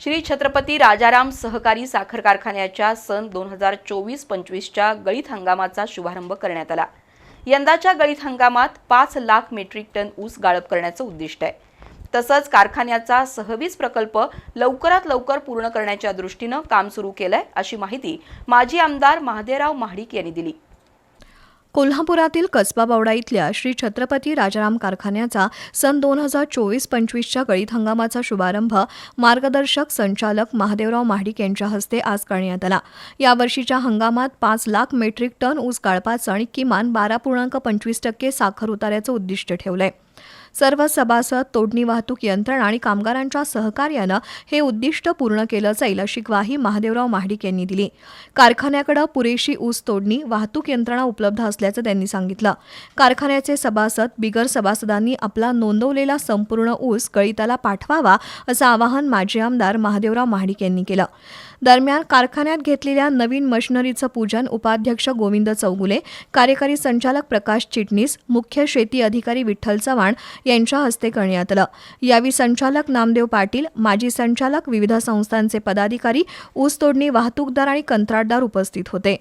श्री छत्रपती राजाराम सहकारी साखर कारखान्याच्या सन दोन हजार चोवीस पंचवीसच्या गळीत हंगामाचा शुभारंभ करण्यात आला. यंदाच्या गळीत हंगामात पाच लाख मेट्रिक टन ऊस गाळप करण्याचं उद्दिष्ट आहे. तसंच कारखान्याचा सहवीस प्रकल्प लवकरात लवकर पूर्ण करण्याच्या दृष्टीनं काम सुरू केलंय अशी माहिती माजी आमदार महादेवराव महाडिक यांनी दिली. कोल्हापुरातील कसबा बावडा इथल्या श्री छत्रपती राजाराम कारखान्याचा सन दोन हजार चोवीस पंचवीसच्या गळीत हंगामाचा शुभारंभ मार्गदर्शक संचालक महादेवराव महाडिक यांच्या हस्ते आज करण्यात आला. यावर्षीच्या हंगामात पाच लाख मेट्रिक टन ऊस गाळपाचं आणि किमान बारा पूर्णांक पंचवीस टक्के साखर उतार्याचं उद्दिष्ट ठेवलं आहे सर्व सभासद तोडणी वाहतूक यंत्रणा आणि कामगारांच्या सहकार्यानं हे उद्दिष्ट पूर्ण केलं जाईल अशी ग्वाही महादेवराव महाडिक यांनी दिली. कारखान्याकडे पुरेशी ऊस तोडणी वाहतूक यंत्रणा उपलब्ध असल्याचं त्यांनी सांगितलं. कारखान्याचे सभासद बिगर सभासदांनी आपला नोंदवलेला संपूर्ण ऊस गळिताला पाठवावा असं आवाहन माजी आमदार महादेवराव महाडिक यांनी केलं. दरम्यान कारखान्यात घेतलेल्या नवीन मशिनरीचं पूजन उपाध्यक्ष गोविंद चौगुले कार्यकारी संचालक प्रकाश चिटणीस मुख्य शेती अधिकारी विठ्ठल चव्हाण यांच्या हस्ते करण्यात आलं. यावेळी संचालक नामदेव पाटील माजी संचालक विविध संस्थांचे पदाधिकारी ऊसतोडणी वाहतूकदार आणि कंत्राटदार उपस्थित होते.